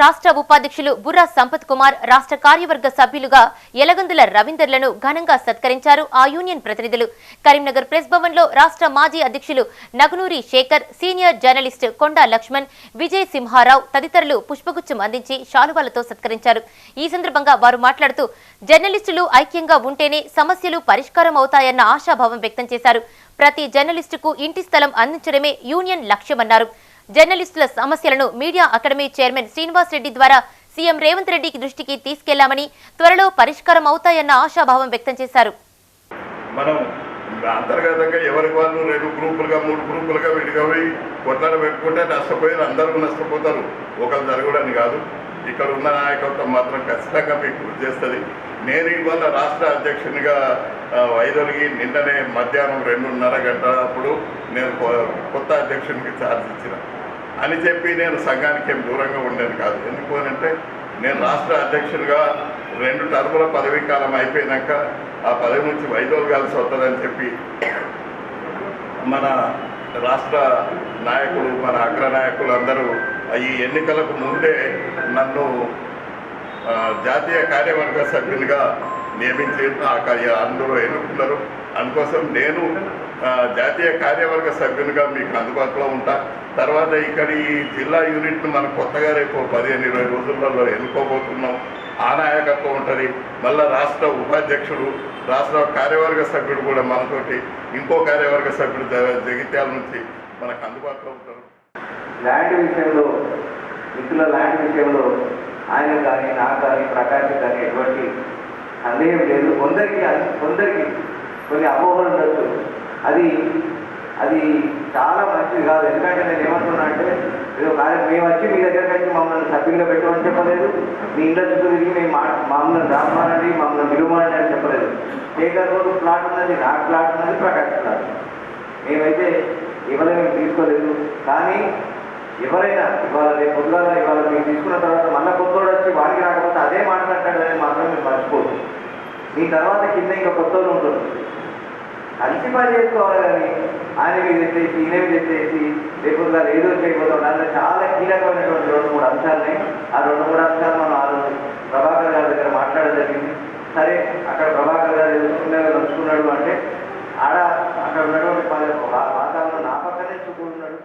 రాష్ట్ర ఉపాధ్యక్షులు బుర్రా సంపత్ కుమార్ రాష్ట్ర కార్యవర్గ సభ్యులుగా ఎలగందుల రవీందర్లను ఘనంగా సత్కరించారు ఆ యూనియన్ ప్రతినిధులు. కరీంనగర్ ప్రెస్ భవన్లో రాష్ట్ర మాజీ అధ్యక్షులు నగునూరి శేఖర్ సీనియర్ జర్నలిస్ట్ కొండా లక్ష్మణ్ విజయ్ సింహారావు తదితరులు పుష్పగుచ్చం అందించి శాలువాలతో సత్కరించారు. ఈ సందర్భంగా వారు మాట్లాడుతూ జర్నలిస్టులు ఐక్యంగా ఉంటేనే సమస్యలు పరిష్కారం అవుతాయన్న ఆశాభావం వ్యక్తం చేశారు. ప్రతి జర్నలిస్టుకు ఇంటి స్థలం అందించడమే యూనియన్ లక్ష్యమన్నారు. జర్నలిస్టుల సమస్యలను media academy chairman Srinivas Reddy ద్వారా సీఎం రేవంత్ రెడ్డికి దృష్టికి తీసుకెళ్ళామని త్వరలో పరిష్కారం అవుతాయన్న ఆశాభావం వ్యక్తం చేశారు. మనం అంతర్గతంగా ఎవరికి వాళ్ళు రెండు గ్రూపులుగా మూడు గ్రూపులుగా విడిగా పోయి కొట్లాడ పెట్టుకుంటే నష్టపోయారు అందరూ నష్టపోతారు. ఒకరు జరగడని కాదు. ఇక్కడ ఉన్న నాయకత్వం మాత్రం ఖచ్చితంగా మీకు కృషి చేస్తుంది. నేను ఇవాళ రాష్ట్ర అధ్యక్షునిగా వైదొలిగి నిన్ననే మధ్యాహ్నం రెండున్నర గంట అప్పుడు నేను కొ- కొత్త అధ్యక్షునికి ఛార్జ్ ఇచ్చిన. అని చెప్పి నేను సంఘానికి ఏం దూరంగా ఉండేది కాదు. ఎందుకు అంటే నేను రాష్ట్ర అధ్యక్షుడిగా రెండు టర్ముల పదవీ కాలం అయిపోయినాక ఆ పదవి నుంచి వైదొలగాల్సి వస్తుందని చెప్పి మన రాష్ట్ర నాయకులు మన అగ్ర నాయకులు అందరూ ఈ ఎన్నికలకు ముందే నన్ను జాతీయ కార్యవర్గ సభ్యులుగా నియమించి ఆ అందరూ ఎన్నుకున్నారు. అందుకోసం నేను జాతీయ కార్యవర్గ సభ్యునిగా మీకు అందుబాటులో ఉంటా. తర్వాత ఇక్కడ ఈ జిల్లా యూనిట్ను మనం కొత్తగా రేపు పదిహేను ఇరవై రోజులలో ఎన్నుకోబోతున్నాం. ఆ నాయకత్వం ఉంటుంది. మళ్ళీ రాష్ట్ర ఉపాధ్యక్షుడు రాష్ట్ర కార్యవర్గ సభ్యుడు కూడా మనతోటి ఇంకో కార్యవర్గ సభ్యుడు జగిత్యాల నుంచి మనకు అందుబాటులో ఉంటారు. ల్యాండ్ విషయంలో మిత్రుల ల్యాండ్ విషయంలో ఆయన కానీ నాకు కానీ ప్రకాశం కానీ ఎటువంటి సందేహం లేదు. కొందరికి కొందరికి కొన్ని అపోహలు ఉండొచ్చు. అది అది చాలా మంచిది కాదు. ఎందుకంటే నేను ఏమంటున్నా అంటే ఏదో కార్యం మేము వచ్చి మీ దగ్గర నుంచి మమ్మల్ని సభ్యులుగా పెట్టమని చెప్పలేదు. మీ ఇంట్లో చుట్టూ తిరిగి మేము మా మమ్మల్ని రామానండి మమ్మల్ని విలువమండి అని చెప్పలేదు. శేఖర్ రోడ్డు ప్లాట్ ఉన్నది నా ప్లాట్ ఉన్నది ప్రకాష్ ప్లాట్ మేమైతే ఇవ్వలేము తీసుకోలేదు. కానీ ఎవరైనా ఇవాళ రేపు పొద్దుగాల ఇవాళ మీరు తీసుకున్న తర్వాత మళ్ళీ కొత్తోడు వచ్చి వాడికి రాకపోతే అదే మాట్లాడతాడని మాత్రం మేము మర్చిపోదు మీ తర్వాత కింద ఇంకా కొత్తలు మంచి పని చేసుకోవాలి కానీ ఆయనకి చెప్పేసి ఈయనకి చెప్పేసి లేకుండా ఏదో చేయకపోతాం అంటే చాలా కీలకమైనటువంటి రెండు మూడు అంశాలని ఆ రెండు మూడు అంశాలు మనం ఆలోచించి ప్రభాకర్ గారి దగ్గర మాట్లాడడం జరిగింది. సరే అక్కడ ప్రభాకర్ గారు ఎదుర్కొన్నారు నడుచుకున్నాడు అంటే ఆడ అక్కడ ఉన్నటువంటి వాతావరణం నా పక్కనే చూపుకున్నాడు